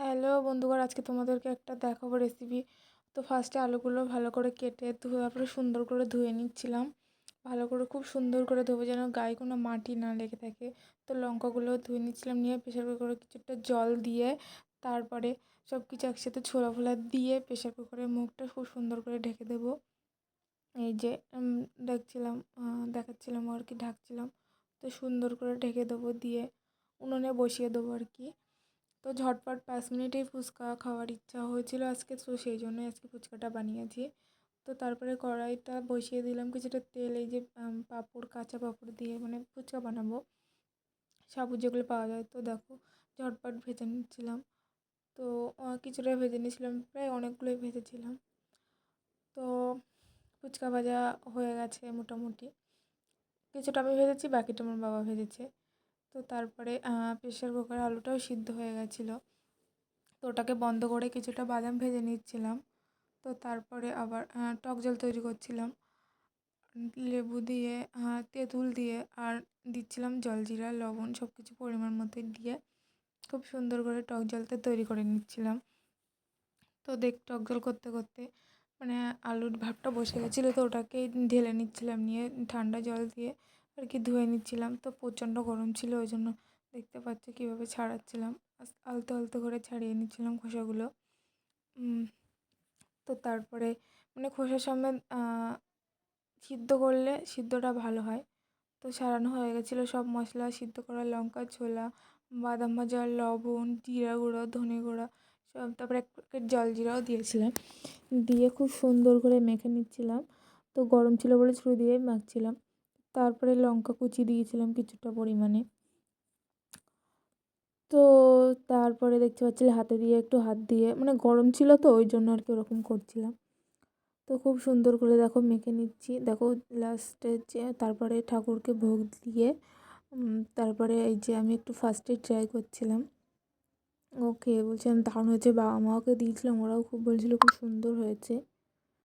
Hello বন্ধুগণ, আজকে তোমাদেরকে একটা দেখাবো রেসিপি তো ফার্স্টে আলুগুলো ভালো করে কেটে ধুয়ে, তারপরে সুন্দর করে ধুয়ে নিচ্ছিলাম। ভালো করে, খুব সুন্দর করে ধোবো যেন গায়ে কোনো মাটি না লেগে থাকে। তো লঙ্কাগুলো ধুয়ে নিচ্ছিলাম, নিয়ে প্রেশার কুকারে কিছুটা জল দিয়ে, তারপরে সব কিছু একসাথে ছোলা ফোলা দিয়ে প্রেশার কুকারের মুখটা খুব সুন্দর করে ঢেকে দেবো। এই যে দেখছিলাম দেখাচ্ছিলাম আর কি, ঢাকছিলাম। তো সুন্দর করে ঢেকে দেবো দিয়ে, উনুনে বসিয়ে দেবো আর কি। তো ঝটপট পাঁচ মিনিটেই ফুচকা খাওয়ার ইচ্ছা হয়েছিল আজকে, তো সেই জন্যই আজকে ফুচকাটা বানিয়েছি। তো তারপরে কড়াইটা বসিয়ে দিলাম কিছুটা তেল, এই যে পাঁপড়, কাঁচা পাঁপড় দিয়ে মানে ফুচকা বানাবো। সাবু যেগুলো পাওয়া যায়, তো দেখো ঝটপট ভেজে নিচ্ছিলাম। তো কিছুটা ভেজে নিয়েছিলাম, প্রায় অনেকগুলোই ভেজেছিলাম। তো ফুচকা ভাজা হয়ে গেছে মোটামুটি। কিছুটা আমি ভেজেছি, বাকিটা আমার বাবা ভেজেছে। তো তারপরে প্রেশার কুকারে আলুটাও সিদ্ধ হয়ে গেছিল। তো ওটাকে বন্ধ করে কিছুটা বাদাম ভেজে নিচ্ছিলাম। তো তারপরে আবার টক জল তৈরি করছিলাম। লেবু দিয়ে তেঁতুল দিয়ে আর দিচ্ছিলাম জলজিরা লবণ সব কিছু পরিমাণ মতো দিয়ে খুব সুন্দর করে টক জলটা তৈরি করে নিচ্ছিলাম। তো দেখ, টক জল করতে করতে মানে আলুর ভাবটা বসে গেছিল, তো ওটাকেই ঢেলে নিচ্ছিলাম নিয়ে ঠান্ডা জল দিয়ে আর কি ধুয়ে নিচ্ছিলাম। তো প্রচণ্ড গরম ছিল ওই জন্য দেখতে পাচ্ছ কীভাবে ছাড়াচ্ছিলাম। আলতো আলতো করে ছাড়িয়ে নিচ্ছিলাম খোসাগুলো। তো তারপরে মানে খোসার সমেত সিদ্ধ করলে সিদ্ধটা ভালো হয়। তো ছাড়ানো হয়ে গেছিল সব মশলা, সিদ্ধ করা লঙ্কা, ছোলা, বাদাম ভাজা, লবণ, জিরা গুঁড়ো, ধনে গুঁড়ো, সব তারপরে এক প্যাকেট জলজিরাও দিয়েছিলাম। দিয়ে খুব সুন্দর করে মেখে নিচ্ছিলাম। তো গরম ছিল বলে ছুরি দিয়ে মাখছিলাম। তারপরে লঙ্কা কুচি দিয়েছিলাম কিছুটা পরিমাণে। তো তারপরে দেখতে পাচ্ছিলে হাতে দিয়ে একটু হাত দিয়ে মানে গরম ছিল তো, ওই জন্য আর কি ওরকম করছিলাম। তো খুব সুন্দর করে দেখো মেখে নিচ্ছি। দেখো লাস্টে যে তারপরে ঠাকুরকে ভোগ দিয়ে তারপরে এই যে আমি একটু ফার্স্টে ট্রাই করছিলাম। ওকে বলছিলাম দারুণ হয়েছে বাবা মাকে দিয়েছিলাম, ওরাও খুব বলছিলো খুব সুন্দর হয়েছে।